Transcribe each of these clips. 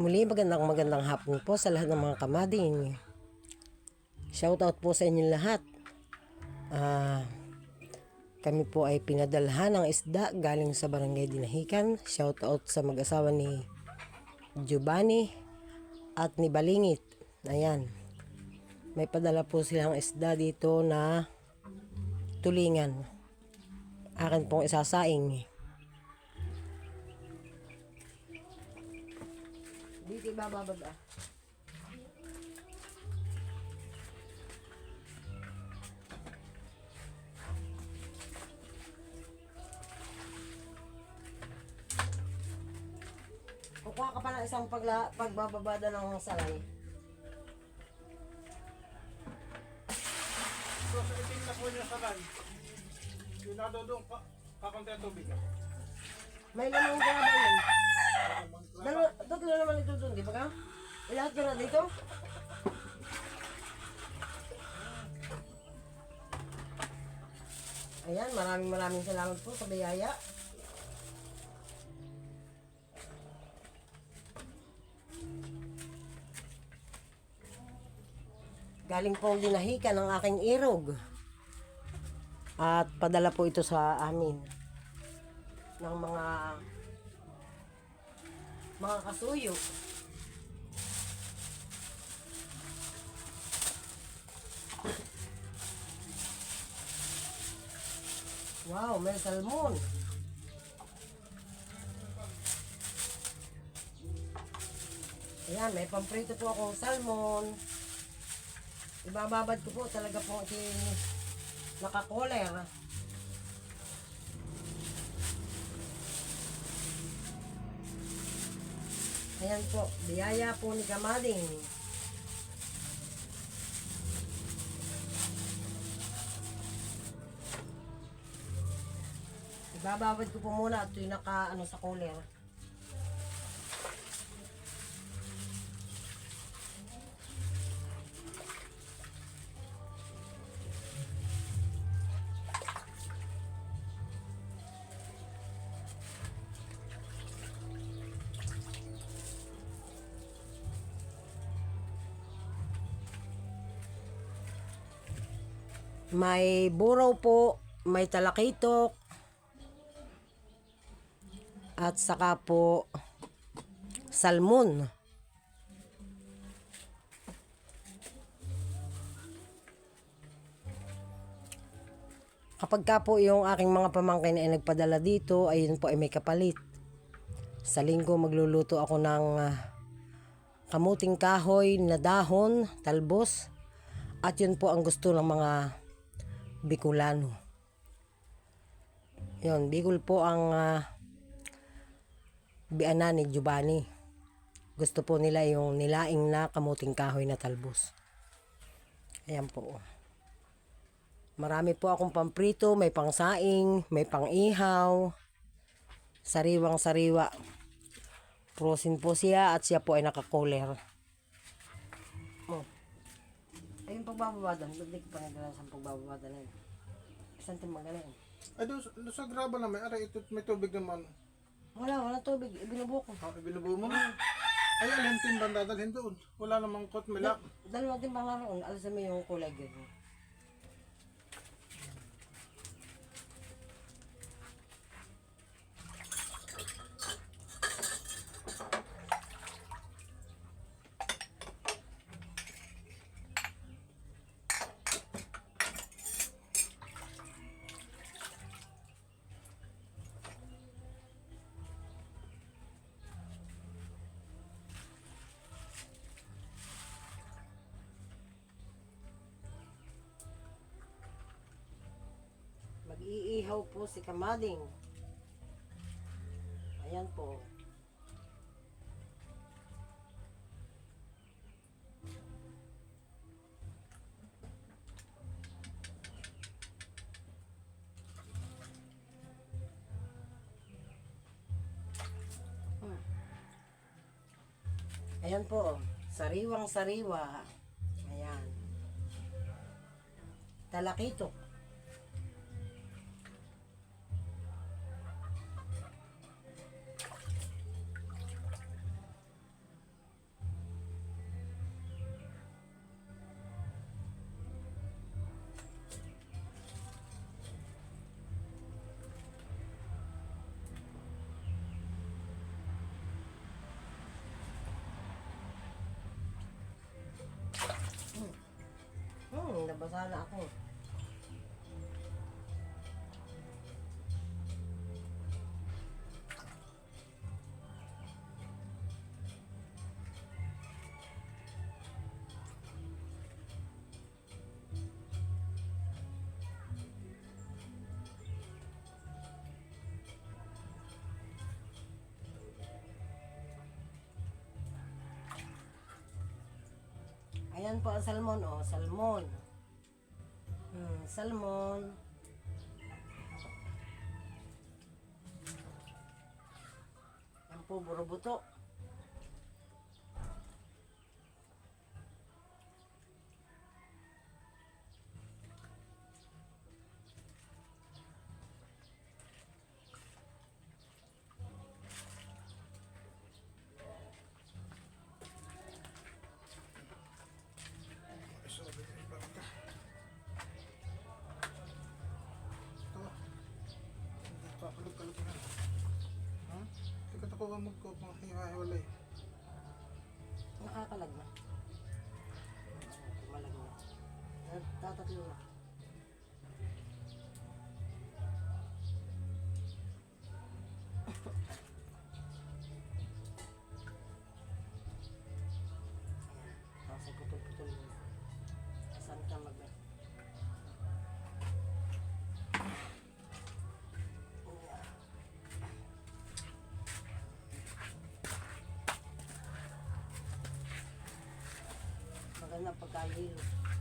Muli magandang magandang hapon po sa lahat ng mga kamading. Shoutout po sa inyong lahat. Ah, kami po ay pinadalhan ng isda galing sa barangay Dinahican. Shoutout sa mag-asawa ni Giovanni at ni Balingit. Ayan. May padala po silang isda dito na tulingan. Akin pong isasaing. Dito ibababad ah. Kukuha ka pa ng isang pagla, pagbababada ng salay. So, sa itim na po niya sa kan, yung nadodong pa, kakunti ang tubig. May lamang ka na ba yun? Dalawa, tatlo naman ito doon, di ba ka? Lahat ka na dito? Ayan, maraming maraming salamat po sa biyaya. Galing po dinahikan ng aking irog. At padala po ito sa amin ng mga mga kasuyo. Wow, may salmon. Ayan, may pamprito po akong salmon. Ibababad ko po talaga po ito nakakoler. Ayan po, biyaya po ni Kamading. Ibababad ko po muna ito yung naka ano sa cooler. May buraw po, may talakitok, at saka po salmon. Kapag ka po yung aking mga pamangkin ay nagpadala dito, ayun po ay may kapalit. Sa linggo magluluto ako ng ah, kamuting kahoy na dahon, talbos, at yun po ang gusto ng mga Bicolano. Yun, Bicol po ang uh, biana ni Giovanni. Gusto po nila yung nilaing na kamuting kahoy na talbos. Ayan po. Marami po akong pamprito, may pangsaing, may pangihaw, sariwang sariwa. Prosin po siya at siya po ay nakakoler. Oh. Ayun pagbababada, hindi ko pa nagdala sa na yun. Saan tayo magaling? Ay, doon, doon sa graba na may, aray, ito, may tubig naman. Wala, wala tubig. Ibinubo ko. Ha, ibinubuo mo na. Ay, alintin ba dadalhin doon? Wala namang kot, milak. Dalawa din pa nga roon. Alas mo yung kulay gano'n. Mag-iihaw po si Kamading. Ayan po. Ayan po, sariwang sariwa. Ayan. Talakitok. Nabasa na ako. Ayan po ang salmon, oh, salmon. Salmon. Yan po, burobuto. Nakuha mo ko kung hiwa-hiwalay. Nakakalag na. Malag na. Tat- Tatatlo na. Maganda pagkahilo.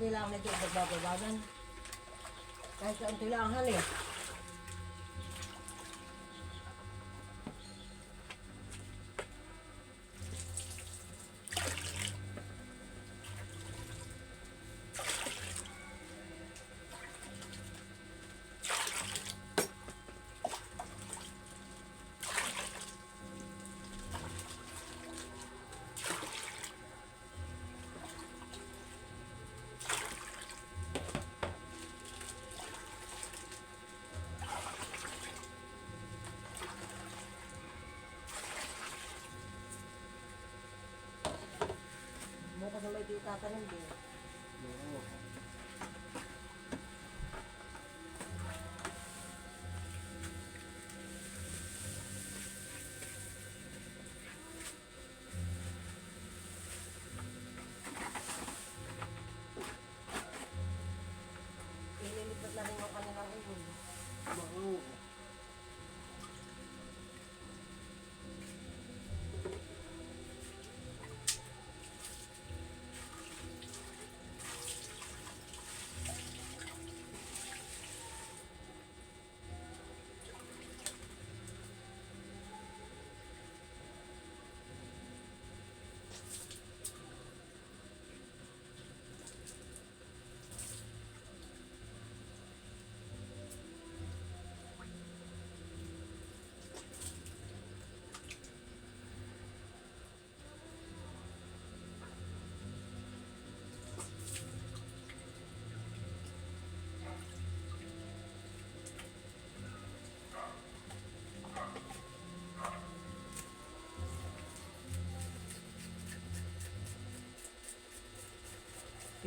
Tuy làm này chụp được bầu của báo dân. Đây, cho ông làm hết liền. Titatanong din.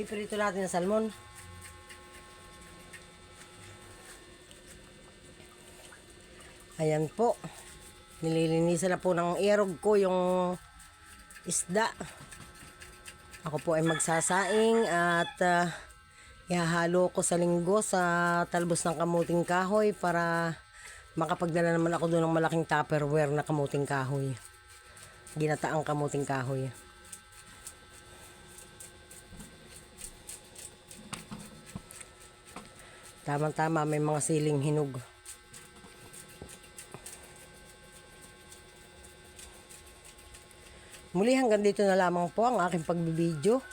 Pipirito natin ang salmon. Ayan po. Nililinisan na po ng erog ko yung isda. Ako po ay magsasaing at ah, ihahalo ko sa linggo sa talbos ng kamuting kahoy para Makapagdala naman ako doon ng malaking tupperware na kamuting kahoy. Ginataang kamuting kahoy. Tama-tama, may mga siling hinog. Muli hanggang dito na lamang po ang aking pagbibideo.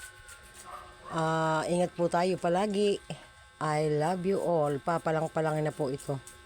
Ah, ingat po tayo palagi. I love you all. Papalang-palangin na po ito.